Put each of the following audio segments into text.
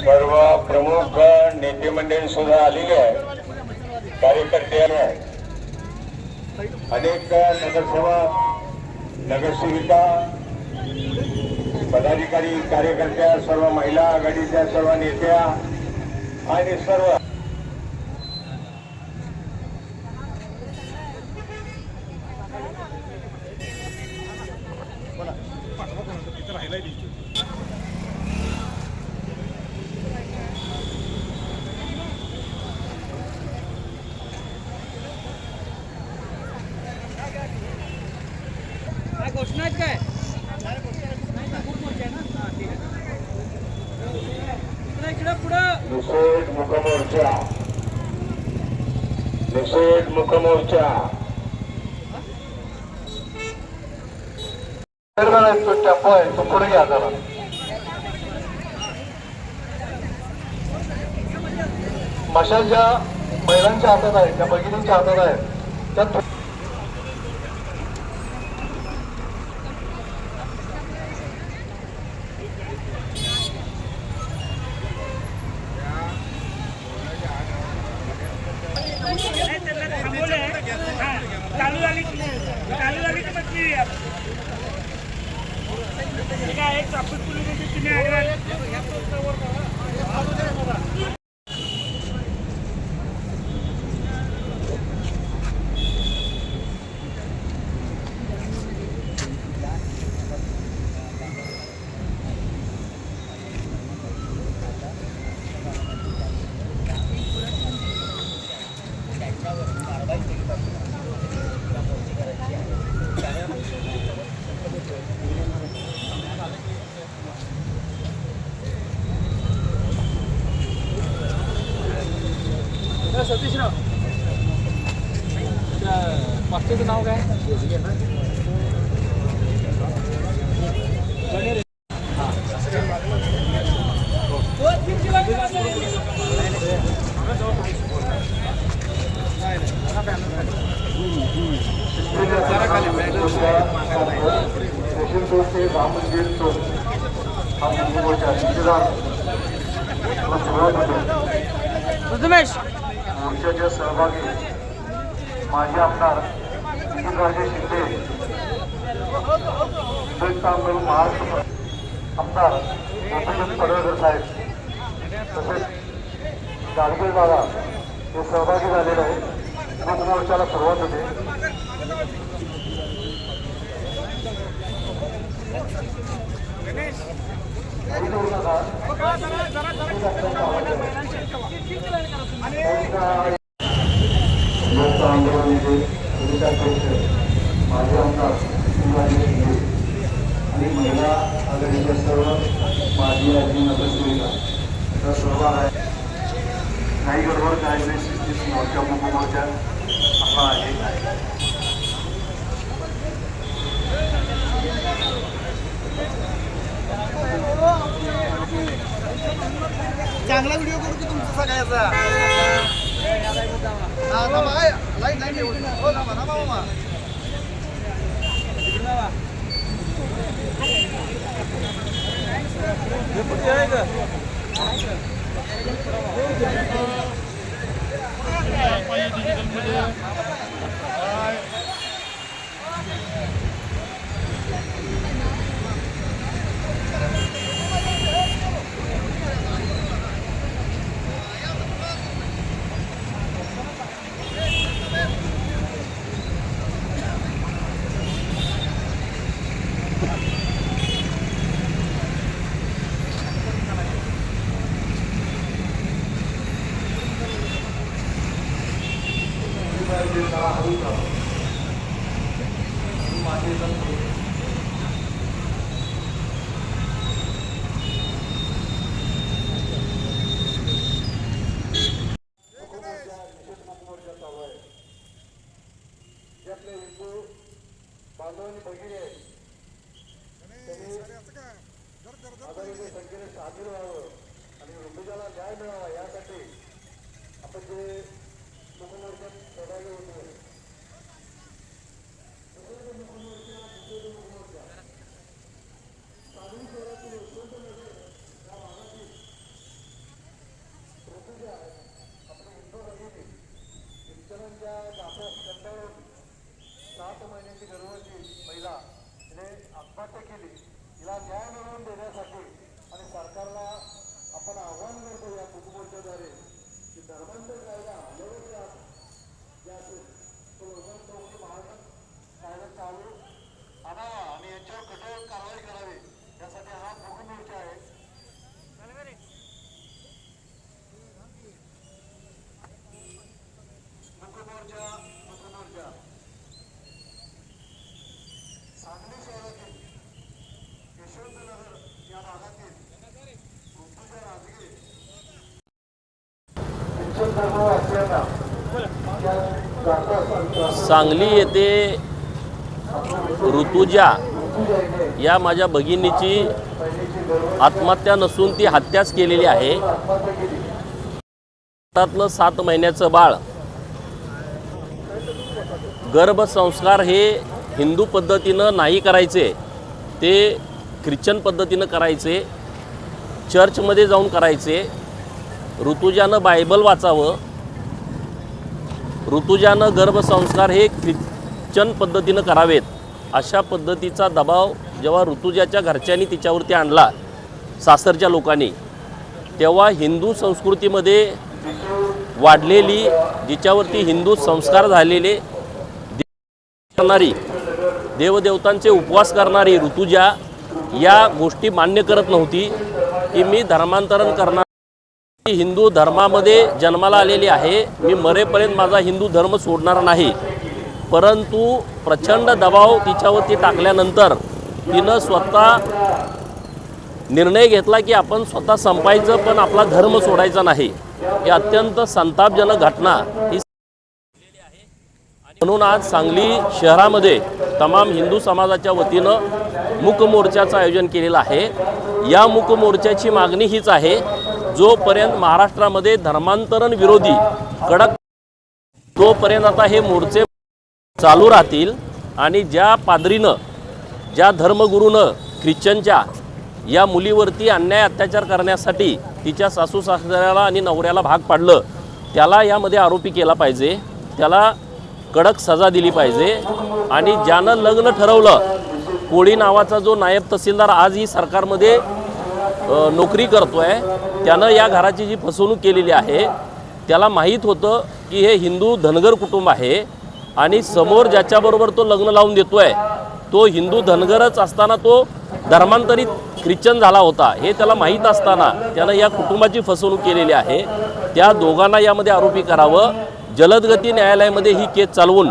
सर्व प्रमुख नेते मंडळी सुद्धा आलेले आहे कार्यकर्ते आले आहे अनेक नगरसेवा नगरसेविका पदाधिकारी कार्यकर्त्या सर्व महिला आघाडीच्या सर्व नेत्या आणि सर्व घोषणा आहेत काय? नाही आहे पुढं. निषेध मुखमोर्चा. निषेध मुखमोर्चा. आहे तो पुढे घ्या जरा मशाल ज्या महिलांच्या हातात आहे त्या भगिनींच्या हातात आहे त्या थो- चालू झाली चालू झाली की बसली काय आहे? एक चापूस पोलीस सतीशराव. मागच्याचं नाव काय? हा. प्रथमेश मोर्चाच्या सहभागी माजी आमदार सिद्धराजे शिंदे संयुक्त आंदोलन महाराष्ट्र आमदार गोपीचंद पडळकर साहेब तसेच गाडगे दादा हे सहभागी झालेले आहे मुख मोर्चाला सुरुवात होते. काही करू आंदोलनाचे प्रदेशाध्यक्ष माजी आमदार शिंदे आणि महिला आघाडीच्या सर्व माजी आजी नगरसेविका याचा सहभाग आहे काही गडबड काही नाही शिस्तीत मोर्चा मोर्चा आपला आहे चांगला व्हिडिओ करू की तुमचा सगळ्याचा हा, थांबा, काय? लाईट लाईट येऊ दे. हो, थांबा, थांबा, मामा. जे सांगली येथे ऋतुजा या माझ्या भगिनीची आत्महत्या नसून ती हत्याच केलेली आहे. हातातलं सात महिन्याचं बाळ. गर्भसंस्कार हे हिंदू पद्धतीनं नाही करायचे ते ख्रिश्चन पद्धतीनं करायचे चर्चमध्ये जाऊन करायचे. ऋतुजानं बायबल वाचावं. ऋतुजानं गर्भसंस्कार हे ख्रिश्चन पद्धतीनं करावेत. अशा पद्धतीचा दबाव जेव्हा ऋतुजाच्या घरच्यांनी तिच्यावरती आणला सासरच्या लोकांनी तेव्हा हिंदू संस्कृतीमध्ये वाढलेली जिच्यावरती हिंदू संस्कार झालेले करणारी देवदेवतांचे उपवास करणारी ऋतुजा या गोष्टी मान्य करत नव्हती की मी धर्मांतरण करणार हिंदू धर्मामध्ये जन्माला आलेली आहे. मी मरेपर्यंत माझा हिंदू धर्म सोडणार नाही. परंतु प्रचंड दबाव तिच्यावरती टाकल्यानंतर तिनं स्वतः निर्णय घेतला की आपण स्वतः संपायचं पण आपला धर्म सोडायचा नाही. ही अत्यंत संतापजनक घटना ही म्हणून आज सांगली शहरामध्ये तमाम हिंदू समाजाच्या वतीनं मूक मोर्चाचं आयोजन केलेलं आहे. या मूक मोर्चाची मागणी हीच आहे जोपर्यंत महाराष्ट्रामध्ये धर्मांतरण विरोधी कडक तोपर्यंत आता हे मोर्चे चालू राहतील आणि ज्या पादरीनं ज्या धर्मगुरूनं ख्रिश्चनच्या या मुलीवरती अन्याय अत्याचार करण्यासाठी तिच्या सासू सासऱ्याला आणि नवऱ्याला भाग पाडलं त्याला यामध्ये आरोपी केला पाहिजे त्याला कडक सजा दिली पाहिजे आणि ज्यानं लग्न ठरवलं कोळी नावाचा जो नायब तहसीलदार आजही सरकारमध्ये नोकरी करतो आहे त्यानं या घराची जी फसवणूक केलेली आहे त्याला माहीत होतं की हे हिंदू धनगर कुटुंब आहे आणि समोर ज्याच्याबरोबर तो लग्न लावून देतो आहे तो हिंदू धनगरच असताना तो धर्मांतरित ख्रिश्चन झाला होता हे त्याला माहीत असताना त्यानं या कुटुंबाची फसवणूक केलेली आहे. त्या दोघांना यामध्ये आरोपी करावं. जलदगती न्यायालयामध्ये ही केस चालवून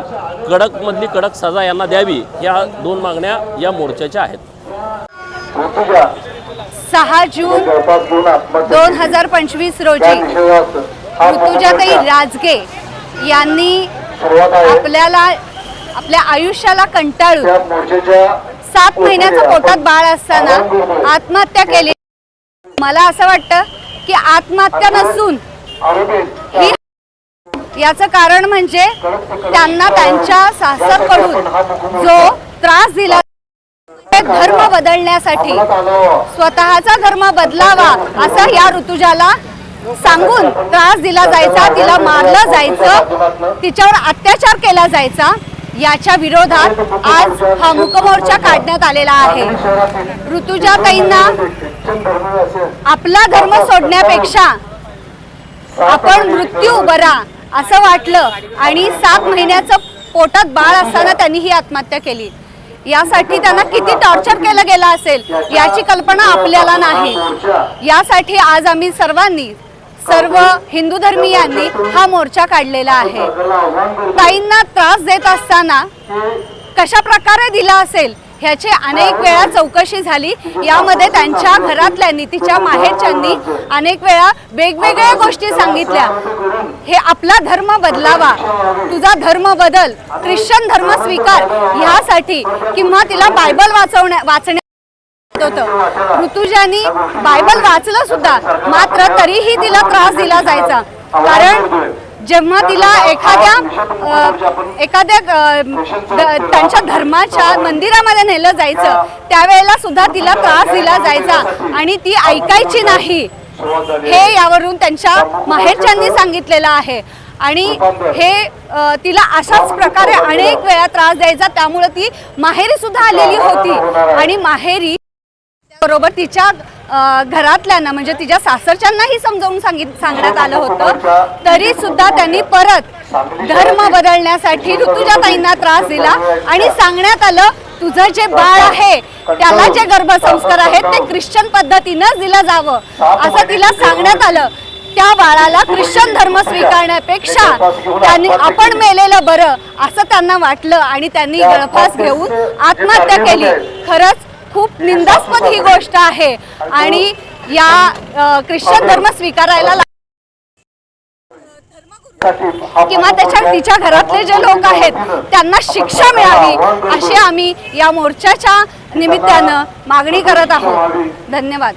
कडकमधली कडक सजा यांना द्यावी या दोन मागण्या या मोर्चाच्या आहेत. सहा जून दोन हजार पंचवीस रोजी ऋतुजाताई राजगे यांनी आपल्याला आपल्या आयुष्याला कंटाळून सात महिन्याचं पोटात बाळ असताना आत्महत्या केली. मला असं वाटतं की आत्महत्या नसून ही याचं कारण म्हणजे त्यांना त्यांच्या सासरकडून जो त्रास दिला धर्म बदलण्यासाठी. स्वतःचा धर्म बदलावा असं या ऋतुजाला सांगून त्रास दिला जायचा तिला मारलं जायचं तिच्यावर अत्याचार केला जायचा याच्या विरोधात आज हा मुकमोर्चा काढण्यात आलेला आहे. धर्मीय असेल आपला धर्म सोडण्यापेक्षा आपण मृत्यू बरा असं वाटलं आणि सात महिन्याचं पोटात बाळ असताना त्यांनी ही आत्महत्या केली. यासाठी त्यांना किती टॉर्चर केलं गेलं असेल याची कल्पना आपल्याला नाही. यासाठी आज आम्ही सर्वांनी सर्व हिंदू धर्मीयांनी हा मोर्चा काढलेला आहे. ताईंना त्रास देत असताना कशा प्रकारे दिला असेल ह्याची अनेक वेळा चौकशी झाली. यामध्ये त्यांच्या घरातल्यांनी तिच्या माहेरच्यांनी अनेक वेळा वेगवेगळ्या गोष्टी सांगितल्या. हे आपला धर्म बदलावा. तुझा धर्म बदल. ख्रिश्चन धर्म स्वीकार. ह्यासाठी किंवा तिला बायबल वाचवण्या वाचण्या होतं. ऋतुजानी बायबल वाचलं सुद्धा. मात्र तरीही तिला त्रास दिला जायचा. कारण जेव्हा तिला एखाद्या अ, एखाद्या त्यांच्या धर्माच्या मंदिरामध्ये नेलं जायचं त्यावेळेला सुद्धा तिला त्रास दिला जायचा आणि ती ऐकायची नाही. हे यावरून त्यांच्या माहेरच्यांनी सांगितलेलं आहे. आणि हे तिला अशाच प्रकारे अनेक वेळा त्रास द्यायचा त्यामुळे ती माहेरी सुद्धा आलेली होती. आणि माहेरी बरोबर तिच्या घरातल्यांना म्हणजे तिच्या सासरच्यांनाही समजावून सांगित सांगण्यात आलं होतं. तरी सुद्धा त्यांनी परत धर्म बदलण्यासाठी ऋतुजाताईंना त्रास दिला आणि सांगण्यात आलं तुझं जे बाळ आहे त्याला जे गर्भसंस्कार आहेत ते ख्रिश्चन पद्धतीनंच दिलं जावं. असं तिला सांगण्यात आलं. त्या बाळाला ख्रिश्चन धर्म स्वीकारण्यापेक्षा त्यांनी आपण मेलेलं बरं असं त्यांना वाटलं आणि त्यांनी गळफास घेऊन आत्महत्या केली. खरंच खूप निंदास्पद ही गोष्ट आहे. आणि या ख्रिश्चन धर्म स्वीकारायला किंवा त्याच्या तिच्या घरातले जे लोक आहेत त्यांना शिक्षा मिळावी अशी आम्ही या मोर्चाच्या निमित्तानं मागणी करत आहोत. धन्यवाद.